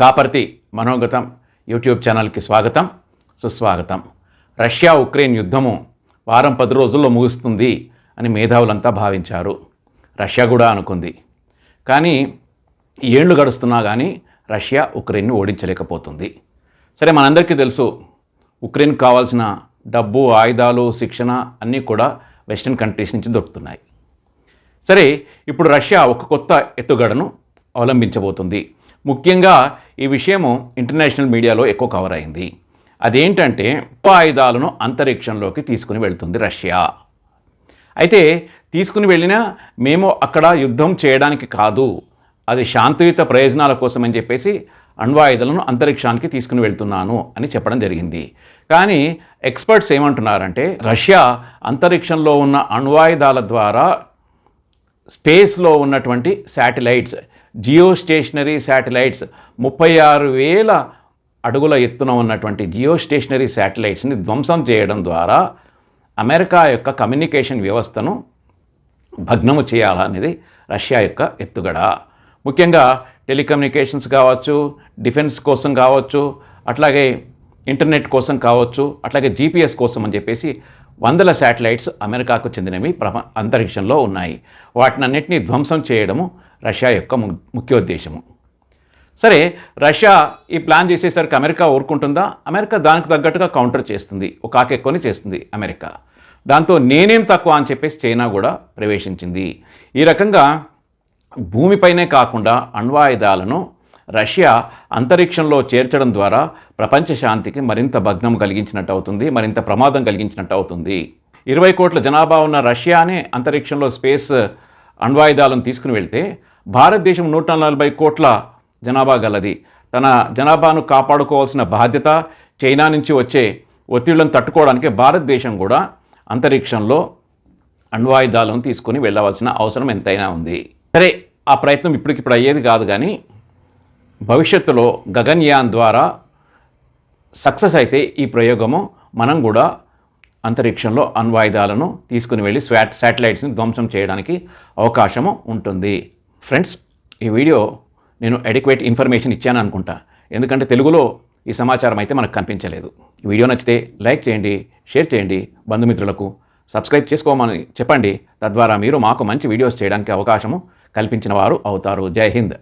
Kaparthi మనోగతం YouTube ఛానల్కి స్వాగతం సుస్వాగతం. రష్యా ఉక్రెయిన్ యుద్ధము వారం పది రోజుల్లో ముగుస్తుంది అని మేధావులంతా భావించారు. రష్యా కూడా అనుకుంది. కానీ ఏళ్ళు గడుస్తున్నా కానీ రష్యా ఉక్రెయిన్ను ఓడించలేకపోతుంది. సరే మనందరికీ తెలుసు ఉక్రెయిన్ కావాల్సిన డబ్బు ఆయుధాలు శిక్షణ అన్నీ కూడా వెస్ట్రన్ కంట్రీస్ నుంచి దొరుకుతున్నాయి. సరే ఇప్పుడు రష్యా ఒక కొత్త ఎత్తుగడను అవలంబించబోతుంది. ముఖ్యంగా ఈ విషయము ఇంటర్నేషనల్ మీడియాలో ఎక్కువ కవర్ అయింది. అదేంటంటే ఉప ఆయుధాలను అంతరిక్షంలోకి తీసుకుని వెళ్తుంది రష్యా. అయితే తీసుకుని వెళ్ళినా మేము అక్కడ యుద్ధం చేయడానికి కాదు అది శాంతియుత ప్రయోజనాల కోసం అని చెప్పేసి అణ్వాయుధాలను అంతరిక్షానికి తీసుకుని వెళ్తున్నాను అని చెప్పడం జరిగింది. కానీ ఎక్స్పర్ట్స్ ఏమంటున్నారంటే రష్యా అంతరిక్షంలో ఉన్న అణ్వాయుధాల ద్వారా స్పేస్లో ఉన్నటువంటి శాటిలైట్స్ జియో స్టేషనరీ శాటిలైట్స్ ముప్పై ఆరు వేల అడుగుల ఎత్తున ఉన్నటువంటి జియో స్టేషనరీ శాటిలైట్స్ని ధ్వంసం చేయడం ద్వారా అమెరికా యొక్క కమ్యూనికేషన్ వ్యవస్థను భగ్నము చేయాలనేది రష్యా యొక్క ఎత్తుగడ. ముఖ్యంగా టెలికమ్యూనికేషన్స్ కావచ్చు డిఫెన్స్ కోసం కావచ్చు అట్లాగే ఇంటర్నెట్ కోసం కావచ్చు అట్లాగే జీపీఎస్ కోసం అని చెప్పేసి వందల శాటిలైట్స్ అమెరికాకు చెందినవి ప్రప అంతరిక్షంలో ఉన్నాయి. వాటినన్నింటినీ ధ్వంసం చేయడము రష్యా యొక్క ము- ముఖ్యోద్దేశము. సరే రష్యా ఈ ప్లాన్ చేసేసరికి అమెరికా ఊరుకుంటుందా? అమెరికా దానికి తగ్గట్టుగా కౌంటర్ చేస్తుంది ఒక ఆకెక్కువని చేస్తుంది అమెరికా. దాంతో నేనేం తక్కువ అని చెప్పేసి చైనా కూడా ప్రవేశించింది. ఈ రకంగా భూమిపైనే కాకుండా అణ్వాయుధాలను రష్యా అంతరిక్షంలో చేర్చడం ద్వారా ప్రపంచ శాంతికి మరింత భగ్నం కలిగించినట్టు అవుతుంది మరింత ప్రమాదం కలిగించినట్టు అవుతుంది. ఇరవై కోట్ల జనాభా ఉన్న రష్యానే అంతరిక్షంలో స్పేస్ అణ్వాయుధాలను తీసుకుని వెళ్తే భారతదేశం నూట నలభై కోట్ల జనాభా గలది. తన జనాభాను కాపాడుకోవాల్సిన బాధ్యత చైనా నుంచి వచ్చే ఒత్తిళ్ళను తట్టుకోవడానికి భారతదేశం కూడా అంతరిక్షంలో అణ్వాయుధాలను తీసుకొని వెళ్ళవలసిన అవసరం ఎంతైనా ఉంది. సరే ఆ ప్రయత్నం ఇప్పటికిప్పుడు అయ్యేది కాదు కానీ భవిష్యత్తులో గగన్యాన్ ద్వారా సక్సెస్ అయితే ఈ ప్రయోగము మనం కూడా అంతరిక్షంలో అణ్వాయుధాలను తీసుకుని వెళ్ళి స్వాట్ శాటిలైట్స్ని ధ్వంసం చేయడానికి అవకాశము ఉంటుంది. ఫ్రెండ్స్ ఈ వీడియో నేను అడిక్వేట్ ఇన్ఫర్మేషన్ ఇచ్చాను అనుకుంటా. ఎందుకంటే తెలుగులో ఈ సమాచారం అయితే మనకు కనిపించలేదు. ఈ వీడియో నచ్చితే లైక్ చేయండి షేర్ చేయండి బంధుమిత్రులకు సబ్స్క్రైబ్ చేసుకోమని చెప్పండి. తద్వారా మీరు మాకు మంచి వీడియోస్ చేయడానికి అవకాశము కల్పించిన వారు అవుతారు. జై హింద్.